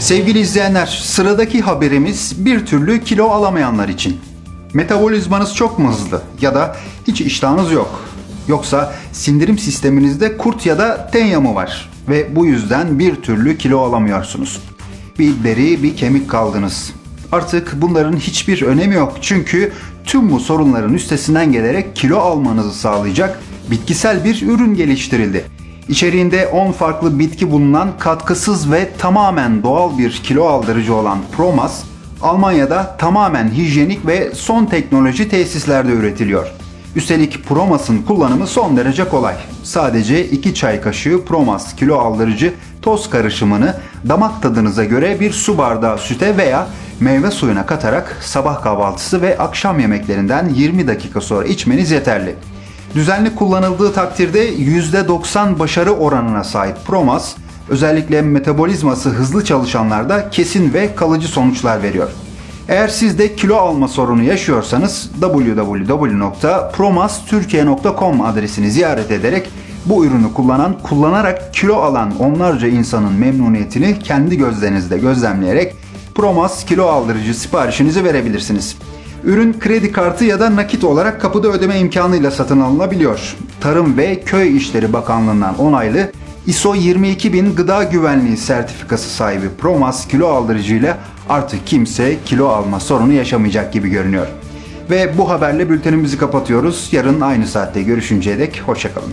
Sevgili izleyenler, sıradaki haberimiz bir türlü kilo alamayanlar için. Metabolizmanız çok mu hızlı ya da hiç iştahınız yok? Yoksa sindirim sisteminizde kurt ya da tenya mı var ve bu yüzden bir türlü kilo alamıyorsunuz? Bir deri, bir kemik kaldınız. Artık bunların hiçbir önemi yok çünkü tüm bu sorunların üstesinden gelerek kilo almanızı sağlayacak bitkisel bir ürün geliştirildi. İçeriğinde 10 farklı bitki bulunan katkısız ve tamamen doğal bir kilo aldırıcı olan Promas, Almanya'da tamamen hijyenik ve son teknoloji tesislerde üretiliyor. Üstelik Promas'ın kullanımı son derece kolay. Sadece 2 çay kaşığı Promas kilo aldırıcı toz karışımını damak tadınıza göre bir su bardağı süte veya meyve suyuna katarak sabah kahvaltısı ve akşam yemeklerinden 20 dakika sonra içmeniz yeterli. Düzenli kullanıldığı takdirde %90 başarı oranına sahip Promas, özellikle metabolizması hızlı çalışanlarda kesin ve kalıcı sonuçlar veriyor. Eğer siz de kilo alma sorunu yaşıyorsanız www.promasturkiye.com adresini ziyaret ederek bu ürünü kullanan, kullanarak kilo alan onlarca insanın memnuniyetini kendi gözlerinizde gözlemleyerek Promas kilo aldırıcı siparişinizi verebilirsiniz. Ürün kredi kartı ya da nakit olarak kapıda ödeme imkanıyla satın alınabiliyor. Tarım ve Köy İşleri Bakanlığı'ndan onaylı ISO 22000 gıda güvenliği sertifikası sahibi Promas kilo aldırıcı ile artık kimse kilo alma sorunu yaşamayacak gibi görünüyor. Ve bu haberle bültenimizi kapatıyoruz. Yarın aynı saatte görüşünceye dek hoşçakalın.